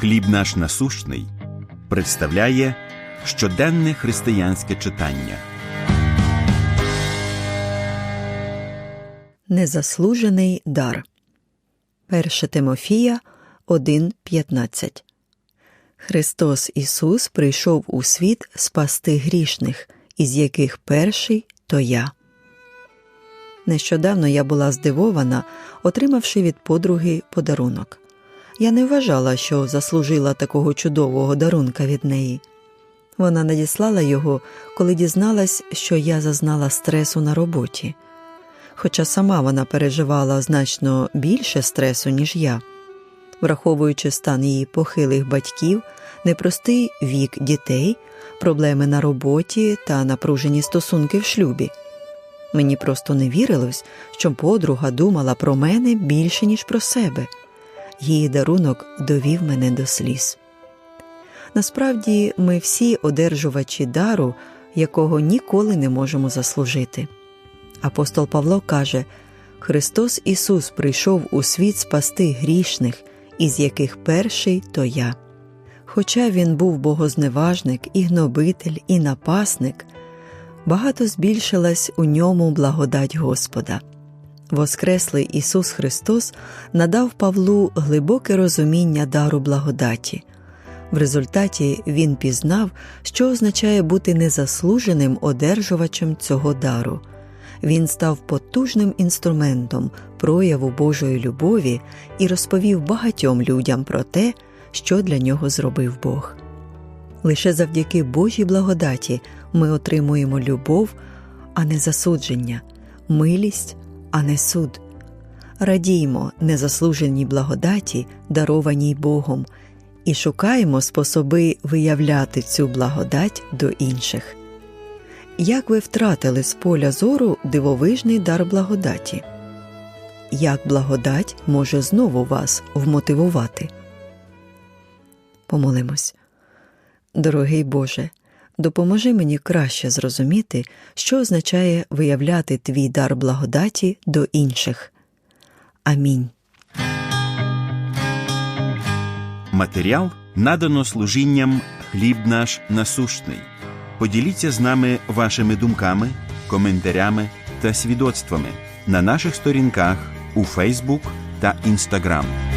Хліб наш насущний представляє щоденне християнське читання. Незаслужений дар. 1 Тимофія 1.15 Христос Ісус прийшов у світ спасти грішних, із яких перший то я. Нещодавно я була здивована, отримавши від подруги подарунок. Я не вважала, що заслужила такого чудового дарунка від неї. Вона надіслала його, коли дізналась, що я зазнала стресу на роботі. Хоча сама вона переживала значно більше стресу, ніж я, враховуючи стан її похилих батьків, непростий вік дітей, проблеми на роботі та напружені стосунки в шлюбі. Мені просто не вірилось, що подруга думала про мене більше, ніж про себе. Її дарунок довів мене до сліз. Насправді, ми всі одержувачі дару, якого ніколи не можемо заслужити. Апостол Павло каже Христос Ісус прийшов у світ спасти грішних, із яких перший то я. Хоча він був богозневажник, і гнобитель, і напасник, багато збільшилась у ньому благодать Господа. Воскреслий Ісус Христос надав Павлу глибоке розуміння дару благодаті. В результаті він пізнав, що означає бути незаслуженим одержувачем цього дару. Він став потужним інструментом прояву Божої любові і розповів багатьом людям про те, що для нього зробив Бог. Лише завдяки Божій благодаті ми отримуємо любов, а не засудження, милість, а не суд. Радіймо незаслуженій благодаті, дарованій Богом, і шукаємо способи виявляти цю благодать до інших. Як ви втратили з поля зору дивовижний дар благодаті? Як благодать може знову вас вмотивувати? Помолимось. Дорогий Боже, допоможи мені краще зрозуміти, що означає виявляти твій дар благодаті до інших. Амінь. Матеріал надано служінням Хліб наш насущний. Поділіться з нами вашими думками, коментарями та свідоцтвами на наших сторінках у Фейсбук та Інстаграм.